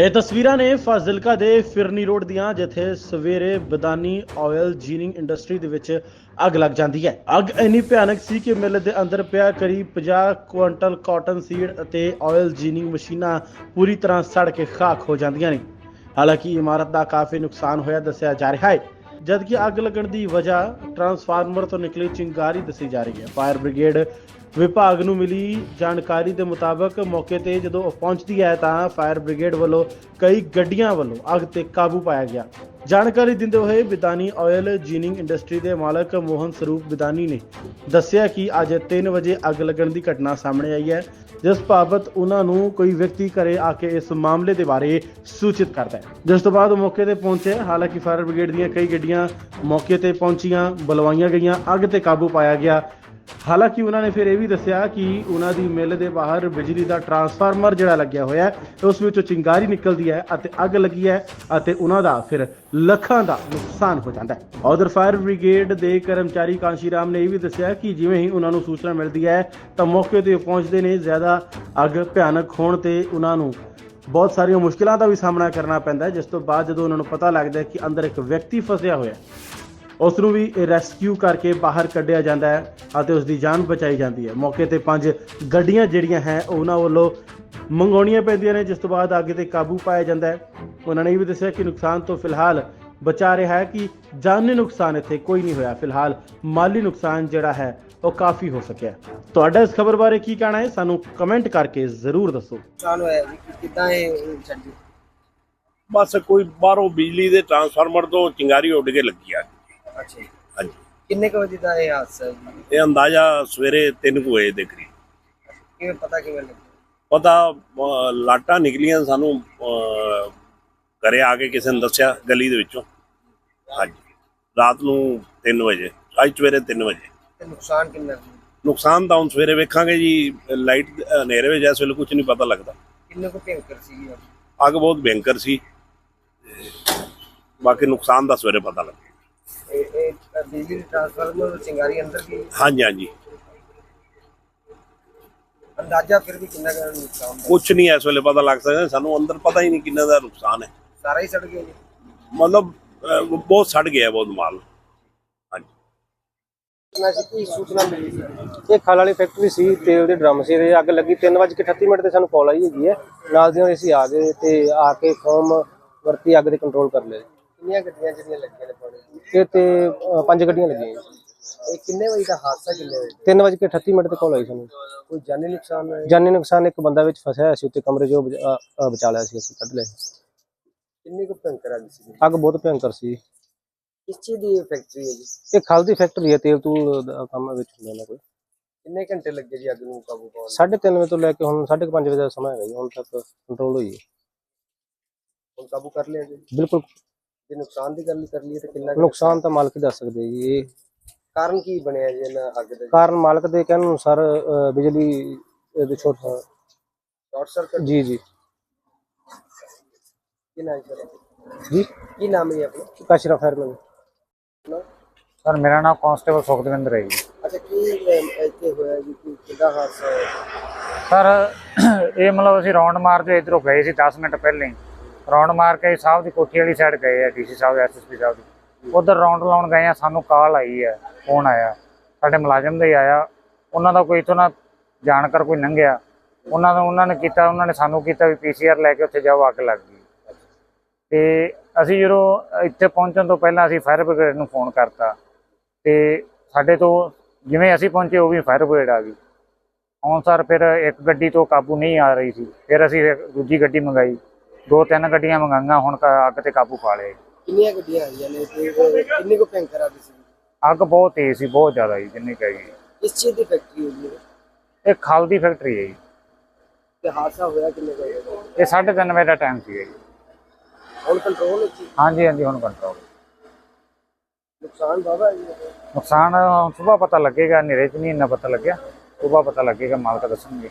ਇਹ ਤਸਵੀਰਾਂ ਨੇ ਫਾਜ਼ਿਲਕਾ ਦੇ ਫਿਰਨੀ ਰੋਡ ਦੀਆਂ, ਜਿੱਥੇ ਸਵੇਰੇ ਬਦਾਨੀ ਆਇਲ ਜੀਨਿੰਗ ਇੰਡਸਟਰੀ ਦੇ ਵਿੱਚ ਅੱਗ ਲੱਗ ਜਾਂਦੀ ਹੈ। ਅੱਗ ਇੰਨੀ ਭਿਆਨਕ ਸੀ ਕਿ ਮਿੱਲ ਦੇ ਅੰਦਰ ਪਿਆ ਕਰੀਬ 50 ਕੁਇੰਟਲ ਕਾਟਨ ਸੀਡ ਅਤੇ ਆਇਲ ਜੀਨਿੰਗ ਮਸ਼ੀਨਾਂ ਪੂਰੀ ਤਰ੍ਹਾਂ ਸੜ ਕੇ ਖਾਕ ਹੋ ਜਾਂਦੀਆਂ ਨੇ। ਹਾਲਾਂਕਿ ਇਮਾਰਤ ਦਾ ਕਾਫੀ ਨੁਕਸਾਨ ਹੋਇਆ ਦੱਸਿਆ ਜਾ ਰਿਹਾ ਹੈ। ਜਦਕਿ ਅੱਗ ਲੱਗਣ ਦੀ ਵਜ੍ਹਾ ਟਰਾਂਸਫਾਰਮਰ ਤੋਂ ਨਿਕਲੀ ਚਿੰਗਾਰੀ ਦੱਸੀ ਜਾ ਰਹੀ ਹੈ। ਫਾਇਰ ਬ੍ਰਿਗੇਡ ਵਿਭਾਗ ਨੂੰ ਮਿਲੀ ਜਾਣਕਾਰੀ ਦੇ ਮੁਤਾਬਕ ਮੌਕੇ ਤੇ ਜਦੋਂ ਪਹੁੰਚਦੀ ਹੈ ਤਾਂ ਫਾਇਰ ਬ੍ਰਿਗੇਡ ਵੱਲੋਂ ਕਈ ਗੱਡੀਆਂ ਵੱਲੋਂ ਅੱਗ ਤੇ ਕਾਬੂ ਪਾਇਆ ਗਿਆ। ਜਾਣਕਾਰੀ ਦਿੰਦੇ ਹੋਏ ਬਿਦਾਨੀ ਆਇਲ ਜੀਨਿੰਗ ਇੰਡਸਟਰੀ ਦੇ ਮਾਲਕ ਮੋਹਨ ਸਰੂਪ ਬਿਦਾਨੀ ਨੇ ਦੱਸਿਆ ਕਿ ਅੱਜ 3 ਵਜੇ ਅੱਗ ਲੱਗਣ ਦੀ ਘਟਨਾ ਸਾਹਮਣੇ ਆਈ ਹੈ, ਜਿਸ ਬਾਬਤ ਉਹਨਾਂ ਨੂੰ ਕੋਈ ਵਿਅਕਤੀ ਘਰੇ ਆ ਕੇ ਇਸ ਮਾਮਲੇ ਦੇ ਬਾਰੇ ਸੂਚਿਤ ਕਰਦਾ ਹੈ। ਜਿਸ ਤੋਂ ਬਾਅਦ ਮੌਕੇ ਤੇ ਪਹੁੰਚੇ, ਹਾਲਾਂਕਿ ਫਾਇਰ ਬ੍ਰਿਗੇਡ ਦੀਆਂ ਕਈ ਗੱਡੀਆਂ ਮੌਕੇ ਤੇ ਪਹੁੰਚੀਆਂ, ਬੁਲਵਾਈਆਂ ਗਈਆਂ, ਅੱਗ ਤੇ ਕਾਬੂ ਪਾਇਆ ਗਿਆ। ਹਾਲਾਂਕਿ ਉਹਨਾਂ ਨੇ ਫਿਰ ਇਹ ਵੀ ਦੱਸਿਆ ਕਿ ਉਹਨਾਂ ਦੀ ਮਿੱਲ ਦੇ ਬਾਹਰ ਬਿਜਲੀ ਦਾ ਟਰਾਂਸਫਾਰਮਰ ਜਿਹੜਾ ਲੱਗਿਆ ਹੋਇਆ ਹੈ, ਉਸ ਵਿੱਚੋਂ ਚਿੰਗਾਰੀ ਨਿਕਲਦੀ ਹੈ ਅਤੇ ਅੱਗ ਲੱਗੀ ਹੈ ਅਤੇ ਉਹਨਾਂ ਦਾ ਫਿਰ ਲੱਖਾਂ ਦਾ ਨੁਕਸਾਨ ਹੋ ਜਾਂਦਾ ਹੈ। ਉਧਰ ਫਾਇਰ ਬ੍ਰਿਗੇਡ ਦੇ ਕਰਮਚਾਰੀ ਕਾਂਸ਼ੀ ਰਾਮ ਨੇ ਇਹ ਵੀ ਦੱਸਿਆ ਕਿ ਜਿਵੇਂ ਹੀ ਉਹਨਾਂ ਨੂੰ ਸੂਚਨਾ ਮਿਲਦੀ ਹੈ, ਤਾਂ ਮੌਕੇ ਤੇ ਉਹ ਪਹੁੰਚਦੇ ਨੇ। ਜ਼ਿਆਦਾ ਅੱਗ ਭਿਆਨਕ ਹੋਣ ਤੇ ਉਹਨਾਂ ਨੂੰ ਬਹੁਤ ਸਾਰੀਆਂ ਮੁਸ਼ਕਲਾਂ ਦਾ ਵੀ ਸਾਹਮਣਾ ਕਰਨਾ ਪੈਂਦਾ ਹੈ, ਜਿਸ ਤੋਂ ਬਾਅਦ ਜਦੋਂ ਉਹਨਾਂ ਨੂੰ ਪਤਾ ਲੱਗਦਾ ਹੈ ਕਿ ਅੰਦਰ ਇੱਕ ਵਿਅਕਤੀ ਫਸਿਆ ਹੋਇਆ ਹੈ ਉਸ ਨੂੰ ਵੀ ਰੈਸਕਿਊ ਕਰਕੇ ਬਾਹਰ ਕੱਢਿਆ ਜਾਂਦਾ ਹੈ ਅਤੇ ਉਸ ਦੀ ਜਾਨ ਬਚਾਈ ਜਾਂਦੀ ਹੈ। ਮੌਕੇ ਤੇ ਪੰਜ ਗੱਡੀਆਂ ਜਿਹੜੀਆਂ ਹੈ ਉਹਨਾਂ ਵੱਲੋਂ ਮੰਗਾਉਣੀਆਂ ਪੈਂਦੀਆਂ ਨੇ ਜਿਸ ਤੋਂ ਬਾਅਦ ਅੱਗ ਤੇ ਕਾਬੂ ਪਾਇਆ ਜਾਂਦਾ ਹੈ। ਉਹਨਾਂ ਨੇ ਇਹ ਵੀ ਦੱਸਿਆ ਕਿ ਨੁਕਸਾਨ ਤੋਂ ਫਿਲਹਾਲ ਬਚਾ ਰਿਹਾ ਹੈ ਕਿ ਜਾਨੀ ਨੁਕਸਾਨ ਇੱਥੇ ਕੋਈ ਨਹੀਂ ਹੋਇਆ। ਫਿਲਹਾਲ ਮਾਲੀ ਨੁਕਸਾਨ ਜਿਹੜਾ ਹੈ ਉਹ ਕਾਫੀ ਹੋ ਸਕਿਆ ਤੁਹਾਡਾ ਇਸ ਖਬਰ ਬਾਰੇ ਕੀ ਕਹਿਣਾ ਹੈ? ਸਾਨੂੰ ਕਮੈਂਟ ਕਰਕੇ ਜ਼ਰੂਰ ਦੱਸੋ। ਕਿ ਕਿੱਦਾਂ ਇਹ ਛੱਡੀ? ਬਸ ਕੋਈ ਬਾਹਰੋਂ ਬਿਜਲੀ ਦੇ ਟਰਾਂਸਫਾਰਮਰ ਤੋਂ ਚਿੰਗਾਰੀ ਉੱਡ ਕੇ ਲੱਗੀ ਆ ਅੱਛਾ ਜੀ। ਹਾਂਜੀ। ਕਿੰਨੇ ਕੁ ਵਜੇ ਦਾ ਇਹ ਹਾਦਸਾ ਹੈ ਜੀ? ਇਹ ਅੰਦਾਜ਼ਾ ਸਵੇਰੇ 3 ਵਜੇ ਦੇ ਕਰੀਬ। ਕਿਵੇਂ ਪਤਾ ਕਿਵੇਂ ਲੱਗਿਆ? ਪਤਾ ਅਹ, ਲਾਟਾਂ ਨਿਕਲੀਆਂ ਸਾਨੂੰ ਅਹ, ਘਰੇ ਆ ਕੇ ਕਿਸੇ ਨੇ ਦੱਸਿਆ ਗਲੀ ਦੇ ਵਿੱਚੋਂ। ਹਾਂਜੀ। ਰਾਤ ਨੂੰ 3 ਵਜੇ ਅੱਜ ਸਵੇਰੇ 3 ਵਜੇ। ਤੇ ਨੁਕਸਾਨ ਕਿੰਨਾ ਸੀ? ਨੁਕਸਾਨ ਤਾਂ ਹੁਣ ਸਵੇਰੇ ਵੇਖਾਂਗੇ ਜੀ ਲਾਈਟ ਹਨੇਰੇ ਵਿੱਚ ਇਸ ਵੇਲੇ ਕੁਝ ਨਹੀਂ ਪਤਾ ਲੱਗਦਾ। ਕਿੰਨੇ ਕੁ ਭਿਆਨਕ ਸੀ ਅੱਗ ਬਹੁਤ ਭਿਅੰਕਰ ਸੀ। ਤੇ ਬਾਕੀ ਨੁਕਸਾਨ ਦਾ ਸਵੇਰੇ ਪਤਾ ਲੱਗੇ ਇਹ ਇਹ ਬਿਜਲੀ ਦੇ ਟਰਾਂਸਫਾਰਮਰ ਚਿੰਗਾਰੀ ਅੰਦਰ ਕੀ ਹਾਂਜੀ ਹਾਂਜੀ। ਅੰਦਾਜ਼ਾ ਫਿਰ ਵੀ ਕਿੰਨਾ ਕੁ ਨੁਕਸਾਨ ਹੋਇਆ? ਕੁਝ ਨਹੀਂ ਇਸ ਵੇਲੇ ਪਤਾ ਲੱਗ ਸਕਦਾ ਸਾਨੂੰ ਅੰਦਰ ਪਤਾ ਹੀ ਨਹੀਂ ਕਿੰਨਾ ਦਾ ਨੁਕਸਾਨ ਹੈ। ਸਾਰਾ ਹੀ ਸੜ ਗਿਆ ਜੀ? ਮਤਲਬ ਅਹ, ਬਹੁਤ ਸੜ ਗਿਆ ਬਹੁਤ ਮਾਲ। ਹਾਂਜੀ। ਕਿੰਨਾ ਸੀ ਕੀ ਸੂਚਨਾ ਮਿਲੀ ਸੀ? ਇਹ ਖਲ ਵਾਲੀ ਫੈਕਟਰੀ ਸੀ ਤੇਲ ਦੇ ਡਰਮ ਸੀ ਤੇ ਅੱਗ ਲੱਗੀ 3:38 ਮਿੰਟ ਤੇ ਸਾਨੂੰ ਕਾਲ ਆਈ ਹੈਗੀ ਹੈ। ਨਾਲ ਦੀ ਨਾਲ ਅਸੀਂ ਆ ਗਏ ਤੇ ਆ ਕੇ ਫੋਮ ਵਰਤੀ ਅੱਗ ਦੇ ਕੰਟਰੋਲ ਕਰ ਲਿਆ ਕਿੰਨੀਆਂ ਗੱਡੀਆਂ ਜਿਹੜੀਆਂ ਲੱਗੀਆਂ ਨੇ ਪਾਣੀ ਇਹ ਤੇ ਅ, ਪੰਜ ਗੱਡੀਆਂ ਲੱਗੀਆਂ ਇਹ ਕਿੰਨੇ ਵਜੇ ਦਾ ਹਾਦਸਾ ਕਿੰਨੇ ਵਜੇ? 3:38 ਮਿੰਟ ਤੇ ਕਾਲ ਆਈ ਸਾਨੂੰ। ਕੋਈ ਜਾਨੀ ਨੁਕਸਾਨ ਹੋਇਆ? ਜਾਨੀ ਨੁਕਸਾਨ ਇੱਕ ਬੰਦਾ ਵਿੱਚ ਫਸਿਆ ਹੋਇਆ ਸੀ ਉੱਤੇ ਕਮਰੇ ਜੋ ਬਚਾ ਅ, ਬਚਾ ਲਿਆ ਸੀ ਅਸੀਂ ਕੱਢ ਲਿਆ। ਕਿੰਨੀ ਕੁ ਭਿਆਨਕ ਆ ਗਈ ਸੀ? ਅੱਗ ਬਹੁਤ ਭਿਅੰਕਰ ਸੀ। ਕਿਸ ਚੀਜ਼ ਦੀ ਫੈਕਟਰੀ ਹੈ ਜੀ? ਇਹ ਖਲ ਦੀ ਫੈਕਟਰੀ ਹੈ ਤੇਲ ਤੂਲ ਦਾ ਕੰਮ ਵਿੱਚ ਹੁੰਦਾ ਨਾ ਕੋਈ ਕਿੰਨੇ ਘੰਟੇ ਲੱਗੇ ਜੀ ਅੱਗ ਨੂੰ ਕਾਬੂ ਪਾਉਣ 3:30 ਵਜੇ ਤੋਂ ਲੈ ਕੇ ਹੁਣ 5:30 ਵਜੇ ਦਾ ਸਮਾਂ ਹੈਗਾ ਜੀ ਹੁਣ ਤੱਕ ਕੰਟਰੋਲ ਹੋਈ ਹੈ। ਹੁਣ ਕਾਬੂ ਕਰ ਲਿਆ ਜੀ? ਬਿਲਕੁਲ ਜੇ ਨੁਕਸਾਨ ਦੀ ਗੱਲ ਕਰ ਲਈਏ ਤਾਂ ਕਿੰਨਾ ਕੁ ਨੁਕਸਾਨ ਤਾਂ ਮਾਲਕ ਹੀ ਦੱਸ ਸਕਦੇ ਜੀ ਇਹ ਕਾਰਨ ਕੀ ਬਣਿਆ ਜੀ ਇਹਨਾਂ ਅੱਗ ਦਾ? ਕਾਰਨ ਮਾਲਕ ਦੇ ਕਹਿਣ ਅਨੁਸਾਰ ਅ, ਬਿਜਲੀ ਦੇ ਛੋਟ ਸ਼ਾਰਟ ਸਰਕਟ? ਜੀ ਜੀ। ਕੀ ਨਾਮ ਸਰ ਜੀ? ਕੀ ਨਾਮ ਹੈ ਜੀ ਆਪਣਾ? ਕਾਸ਼ਰਾ ਫਾਇਰਮੈਨ ਸਰ ਮੇਰਾ ਨਾਮ ਕਾਂਸਟੇਬਲ ਸੁਖਦਵਿੰਦਰ ਹੈ ਜੀ। ਅੱਛਾ ਕੀ ਅਮ, ਇੱਥੇ ਹੋਇਆ ਜੀ? ਕੀ ਕਿੱਦਾਂ ਹਾਦਸਾ ਹੋਇਆ? ਸਰ ਇਹ ਮਤਲਬ ਅਸੀਂ ਰੌਂਡ ਮਾਰਦੇ ਇਧਰੋਂ ਗਏ ਸੀ 10 ਮਿੰਟ ਪਹਿਲਾਂ ਹੀ। ਰੌਂਡ ਮਾਰ ਕੇ ਸਾਹਿਬ ਦੀ ਕੋਠੀ ਵਾਲੀ ਸਾਈਡ ਗਏ ਆ ਡੀਸੀ ਸਾਹਿਬ ਐਸਐਸਪੀ ਸਾਹਿਬ ਦੀ। ਉਧਰ ਰੌਂਡ ਲਾਉਣ ਗਏ ਆ, ਸਾਨੂੰ ਕਾਲ ਆਈ ਹੈ ਫੋਨ ਆਇਆ। ਸਾਡੇ ਮੁਲਾਜ਼ਮ ਦਾ ਆਇਆ, ਉਹਨਾਂ ਦਾ ਕੋਈ ਇਥੋਂ ਨਾ ਜਾਣਕਾਰ ਕੋਈ ਲੰਘਿਆ ਉਹਨਾਂ ਦਾ ਉਹਨਾਂ ਨੇ ਕੀਤਾ, ਉਹਨਾਂ ਨੇ ਸਾਨੂੰ ਕੀਤਾ ਵੀ ਪੀਸੀਆਰ ਲੈ ਕੇ ਉੱਥੇ ਜਾਓ, ਅੱਗ ਲੱਗ ਗਈ। ਤੇ ਅਸੀਂ ਜਦੋਂ ਇੱਥੇ ਪਹੁੰਚਣ ਤੋਂ ਪਹਿਲਾਂ ਅਸੀਂ ਫਾਇਰ ਬ੍ਰਿਗੇਡ ਨੂੰ ਫੋਨ ਕਰਤਾ। ਤੇ ਸਾਡੇ ਤੋਂ ਜਿਵੇਂ ਅਸੀਂ ਪਹੁੰਚੇ, ਉਹ ਵੀ ਫਾਇਰ ਬ੍ਰਿਗੇਡ ਆ ਗਈ। ਹੁਣ ਸਰ, ਫਿਰ ਇੱਕ ਗੱਡੀ ਤੋਂ ਕਾਬੂ ਨਹੀਂ ਆ ਰਹੀ ਸੀ। ਫਿਰ ਅਸੀਂ ਦੂਜੀ ਗੱਡੀ ਮੰਗਾਈ। ਦੋ ਤਿੰਨ ਗੱਡੀਆਂ ਮੰਗਾਈਆਂ ਹੁਣ ਕ- ਅੱਗ ਤੇ ਕਾਬੂ ਪਾ ਲਿਆ ਜੀ। ਕਿੰਨੀਆਂ ਗੱਡੀਆਂ ਆਈਆਂ ਨੇ ਤੇ ਅਹ, ਕਿੰਨੀ ਕੁ ਭਿਆਨਕ ਆ ਗਈ ਸੀ ਅੱਗ ਬਹੁਤ ਤੇਜ਼ ਸੀ ਬਹੁਤ ਜ਼ਿਆਦਾ ਜੀ ਜਿੰਨੀ ਕਹੀ ਕਿਸ ਚੀਜ਼ ਦੀ ਫੈਕਟਰੀ ਹੋਈ ਹੈ ਇਹ? ਖਾਲ ਦੀ ਫੈਕਟਰੀ ਹੈ ਜੀ। ਤੇ ਹਾਦਸਾ ਹੋਇਆ ਕਿੰਨੇ ਵਜੇ? ਇਹ 3:30 ਵਜੇ ਦਾ ਟਾਈਮ ਸੀ ਜੀ। ਹੁਣ ਕੰਟਰੋਲ ਹੀ? ਹਾਂਜੀ ਹਾਂਜੀ ਹੁਣ ਕੰਟਰੋਲ ਨੁਕਸਾਨ ਬਾਬਾ ਜੀ ਨੁਕਸਾਨ ਸਵੇਰ ਪਤਾ ਲੱਗੇਗਾ ਹਨੇਰੇ 'ਚ ਨਹੀਂ ਇੰਨਾ ਪਤਾ ਲੱਗਿਆ। ਸਵੇਰ ਪਤਾ ਲੱਗੇਗਾ ਮਾਲਕ ਦੱਸਣਗੇ।